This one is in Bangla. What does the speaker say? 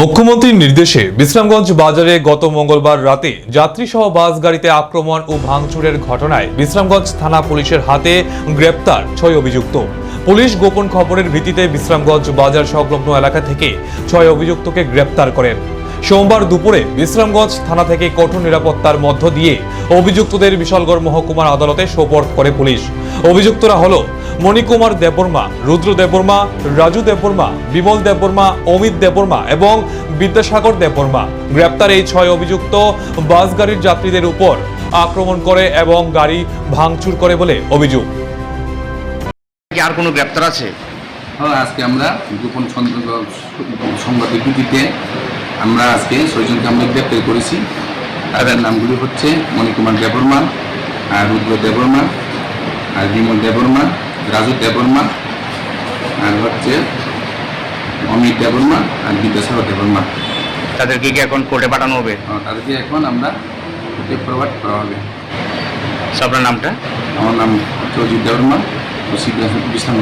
মুখ্যমন্ত্রীর নির্দেশে বিশ্রামগঞ্জ বাজারে গত মঙ্গলবার রাতে যাত্রীসহ বাস গাড়িতে আক্রমণ ও ভাঙচুরের ঘটনায় বিশ্রামগঞ্জ থানা পুলিশের হাতে গ্রেপ্তার ছয় অভিযুক্ত। পুলিশ গোপন খবরের ভিত্তিতে বিশ্রামগঞ্জ বাজার সংলগ্ন এলাকা থেকে ছয় অভিযুক্তকে গ্রেপ্তার করেন। সোমবার দুপুরে বিশ্রামগঞ্জ থানা থেকে কঠোর নিরাপত্তার মধ্য দিয়ে অভিযুক্তদের বিশালগড় মহকুমার আদালতে সোপর্দ করে পুলিশ। অভিযুক্তরা হলো মণিকুমার দেববর্মা রুদ্র দেববর্মা রাজু দেববর্মা বিমল দেববর্মা অমিত দেববর্মা এবং বিদ্যাসাগর দেববর্মা গ্রেপ্তার এই ছয় অভিযুক্ত বাস গাড়ির যাত্রীদের উপর আক্রমণ করে এবং গাড়ি ভাঙচুর করে বলে অভিযোগ। আর কোনো গ্রেপ্তার আছে? হ্যাঁ আজকে আমরা গোপন সং- সংবাদের ভিত্তিতে আমরা আজকে ছয়জনকে আমরা গ্রেপ্তার করেছি। তাদের নামগুলি হচ্ছে মণিকুমার দেববর্মা আর রুদ্র দেববর্মা আর বিমল দেববর্মা। রাজু দেবর্মা আর হচ্ছে অমিত দেবর্মা আর বিদ্যাসাগর দেবর্মা। তাদেরকে কি এখন কোর্টে পাঠানো হবে? তাদেরকে এখন আমরা প্রভাব করা হবে। আপনার নামটা? আমার নাম চৌধুরী দেবর্মা ও শ্রী বিশ্রাম